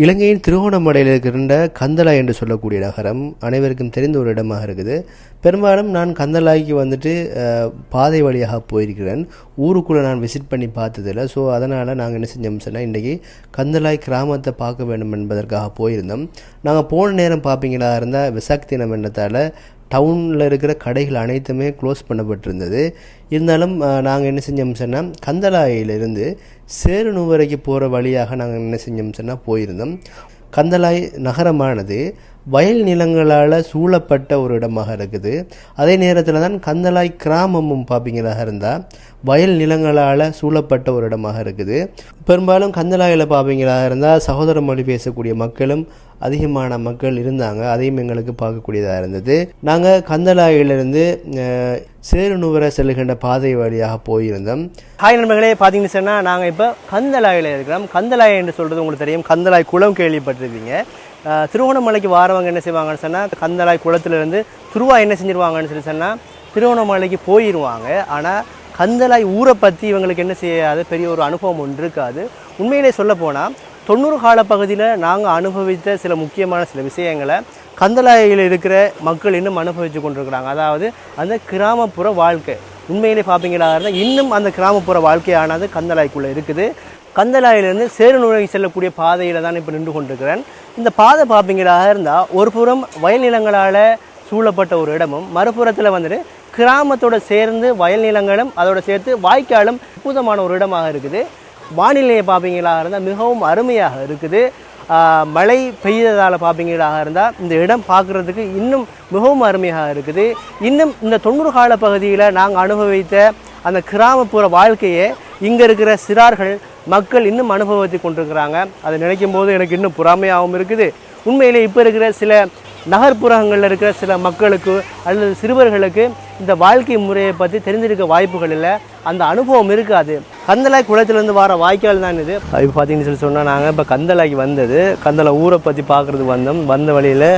இலங்கையின் திருகோணமடையில் இருக்கின்ற கந்தலாய் என்று சொல்லக்கூடிய நகரம் அனைவருக்கும் தெரிந்த ஒரு இடமாக இருக்குது. பெரும்பாலும் நான் கந்தலாய்க்கு வந்துட்டு பாதை வழியாக போயிருக்கிறேன். ஊருக்குள்ளே நான் விசிட் பண்ணி பார்த்ததில்ல. ஸோ அதனால் நாங்கள் என்ன செஞ்சோம் சொன்னால் இன்றைக்கி கந்தலாய் கிராமத்தை பார்க்க வேண்டும் என்பதற்காக போயிருந்தோம். நாங்கள் போன நேரம் பார்ப்பீங்களா இருந்தால் விசாக் தினம் என்னத்தால் டவுனில் இருக்கிற கடைகள் அனைத்துமே க்ளோஸ் பண்ணப்பட்டிருந்தது. இருந்தாலும் நாங்கள் என்ன செஞ்சோம் சொன்னால் கந்தலாயிலிருந்து சேருநுவரைக்கு போகிற வழியாக நாங்கள் என்ன செஞ்சோம் சொன்னால் போயிருந்தோம். கந்தலாய் நகரமானது வயல் நிலங்களால் சூழப்பட்ட ஒரு இடமாக இருக்குது. அதே நேரத்தில் தான் கந்தலாய் கிராமமும் பார்ப்பீங்களாக இருந்தால் வயல் நிலங்களால் சூழப்பட்ட ஒரு இடமாக இருக்குது. பெரும்பாலும் கந்தலாயில் பார்ப்பீங்களாக இருந்தால் சகோதர மொழி பேசக்கூடிய மக்களும் அதிகமான மக்கள் இருந்தாங்க. அதையும் எங்களுக்கு பார்க்கக்கூடியதாக இருந்தது. நாங்கள் கந்தலாயிலிருந்து சேரு சேருநுவர செல்கின்ற பாதை வழியாக போயிருந்தோம். ஹாய் நண்பர்களே பார்த்தீங்கன்னு சொன்னால் நாங்கள் இப்போ கந்தலாயில் இருக்கிறோம். கந்தலாய் என்று சொல்கிறது உங்களுக்கு தெரியும். கந்தலாய் குளம் கேள்விப்பட்டிருப்பீங்க. திருவோணமலைக்கு வார வரவங்க என்ன செய்வாங்கன்னு சொன்னால் கந்தலாய் குளத்துலேருந்து துருவா என்ன செஞ்சிருவாங்கன்னு சொல்லி சொன்னால் திருவண்ணாமலைக்கு போயிடுவாங்க ஆனால் கந்தலாய் ஊரை பற்றி இவங்களுக்கு என்ன செய்யாது பெரிய ஒரு அனுபவம் ஒன்று இருக்காது. உண்மையிலே சொல்ல போனால் தொண்ணூறு கால பகுதியில் நாங்கள் அனுபவித்த சில முக்கியமான சில விஷயங்களை கந்தலாயில் இருக்கிற மக்கள் இன்னும் அனுபவித்து கொண்டிருக்கிறாங்க. அதாவது அந்த கிராமப்புற வாழ்க்கை. உண்மையிலே பார்ப்பீங்களா இருந்தால் இன்னும் அந்த கிராமப்புற வாழ்க்கையானது கந்தலாய்க்குள்ளே இருக்குது. கந்தலாயிலிருந்து சேருநுழைக்கு செல்லக்கூடிய பாதையில் தான் இப்போ நின்று கொண்டிருக்கிறேன். இந்த பாதை பார்ப்பீங்களாக இருந்தால் ஒரு புறம் வயல் நிலங்களால் சூழப்பட்ட ஒரு இடமும் மறுபுறத்தில் வந்துட்டு கிராமத்தோட சேர்ந்து வயல் நிலங்களும் அதோட சேர்த்து வாய்க்காலும் அற்புதமான ஒரு இடமாக இருக்குது. வானிலையை பார்ப்பீங்களாக இருந்தால் மிகவும் அருமையாக இருக்குது. மழை பெய்ததால் பார்ப்பீங்களாக இருந்தால் இந்த இடம் பார்க்குறதுக்கு இன்னும் மிகவும் அருமையாக இருக்குது. இன்னும் இந்த தொண்ணூறு கால பகுதியில் நாங்கள் அனுபவித்த அந்த கிராமப்புற வாழ்க்கையை இங்கே இருக்கிற சிறார்கள் மக்கள் இன்னும் அனுபவத்தை கொண்டிருக்கிறாங்க. அதை நினைக்கும் போது எனக்கு இன்னும் பொறாமையாகவும் இருக்குது. உண்மையிலே இப்போ இருக்கிற சில நகர்ப்புறங்களில் இருக்கிற சில மக்களுக்கு அல்லது சிறுவர்களுக்கு இந்த வாழ்க்கை முறையை பற்றி தெரிஞ்சிருக்க வாய்ப்புகள் இல்லை. அந்த அனுபவம் இருக்காது. கந்தலாய் குளத்துலேருந்து வர வாய்க்கால் தான் இது. இப்போ பார்த்தீங்கன்னு சொல்லி சொன்னால் நாங்கள் இப்போ கந்தலாய்க்கு வந்தது. கந்தலை ஊரை பற்றி பார்க்குறது வந்தோம். வந்த வழியில்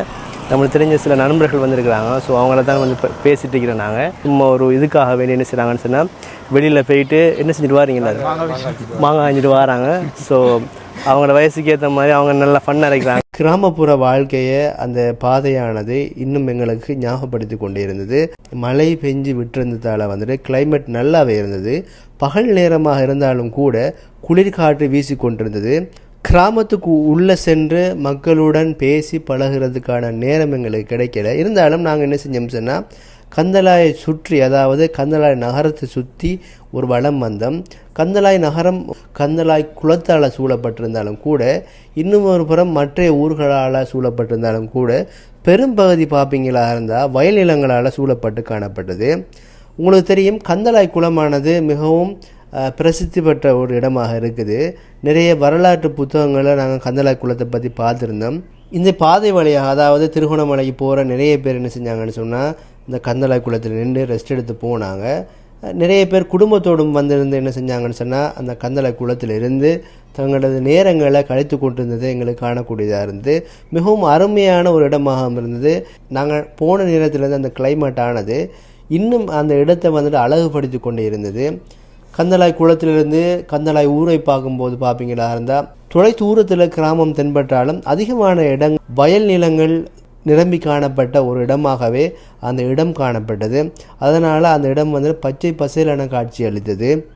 நம்மளுக்கு தெரிஞ்ச சில நண்பர்கள் வந்திருக்கிறாங்க. ஸோ அவங்கள தான் வந்து இப்போ பேசிட்டு இருக்கிறோம் நாங்கள் சும்மா ஒரு இதுக்காக வேண்டி என்ன செய்கிறாங்கன்னு சொன்னால் வெளியில் போயிட்டு என்ன செஞ்சுட்டு வாரீங்களா மாங்காய் வாங்கிட்டு வராங்க. ஸோ அவங்களோட வயசுக்கு ஏற்ற மாதிரி அவங்க நல்லா ஃபன் அரைக்கிறாங்க கிராமப்புற வாழ்க்கையை அந்த பாதையானது இன்னும் எங்களுக்கு ஞாபகப்படுத்தி கொண்டே இருந்தது மழை பெஞ்சு விட்டிருந்ததால் வந்துட்டு கிளைமேட் நல்லாவே இருந்தது. பகல் நேரமாக இருந்தாலும் கூட குளிர்காற்று வீசி கொண்டிருந்தது. கிராமத்துக்கு உள்ளே சென்று மக்களுடன் பேசி பழகுறதுக்கான நேரம் எங்களுக்கு கிடைக்கல. இருந்தாலும் நாங்கள் என்ன செஞ்சோம் சொன்னால் கந்தலாயை சுற்றி அதாவது கந்தலாய் நகரத்தை சுற்றி ஒரு வளம் வந்தோம். கந்தலாய் நகரம் கந்தலாய் குளத்தால் சூழப்பட்டிருந்தாலும் கூட இன்னும் ஒரு புறம் மற்ற ஊர்களால் சூழப்பட்டிருந்தாலும் கூட பெரும்பகுதி பார்ப்பீங்களா இருந்தால் வயல் நிலங்களால் சூழப்பட்டு காணப்பட்டது. உங்களுக்கு தெரியும் கந்தலாய் குளமானது மிகவும் பிரசித்தி பெற்ற ஒரு இடமாக இருக்குது. நிறைய வரலாற்று புத்தகங்களை நாங்கள் கந்தலாய் குளத்தை பற்றி பார்த்துருந்தோம். இந்த பாதை வழியாக அதாவது திருகோணமலைக்கு போகிற நிறைய பேர் என்ன செஞ்சாங்கன்னு சொன்னால் இந்த கந்தலாய் குளத்தில் நின்று ரெஸ்ட் எடுத்து போனாங்க. நிறைய பேர் குடும்பத்தோடும் வந்திருந்து என்ன செஞ்சாங்கன்னு சொன்னால் அந்த கந்தளை குளத்தில் இருந்து தங்களது நேரங்களை கழித்து கொண்டிருந்தது எங்களுக்கு காணக்கூடியதாக இருந்தது மிகவும் அருமையான ஒரு இடமாக இருந்தது. நாங்கள் போன நேரத்திலிருந்து அந்த கிளைமேட் ஆனது இன்னும் அந்த இடத்தை வந்துட்டு அழகுபடுத்தி கொண்டு இருந்தது. கந்தலாய் குளத்திலிருந்து கந்தலாய் ஊரை பார்க்கும்போது பார்ப்பீங்களா? இருந்தால் தொலை தூரத்தில் கிராமம் தென்பட்டாலும் அதிகமான இடம் வயல் நிலங்கள் நிரம்பி காணப்பட்ட ஒரு இடமாகவே அந்த இடம் காணப்பட்டது. அதனால் அந்த இடம் வந்து பச்சை பசேலான காட்சி அளித்தது.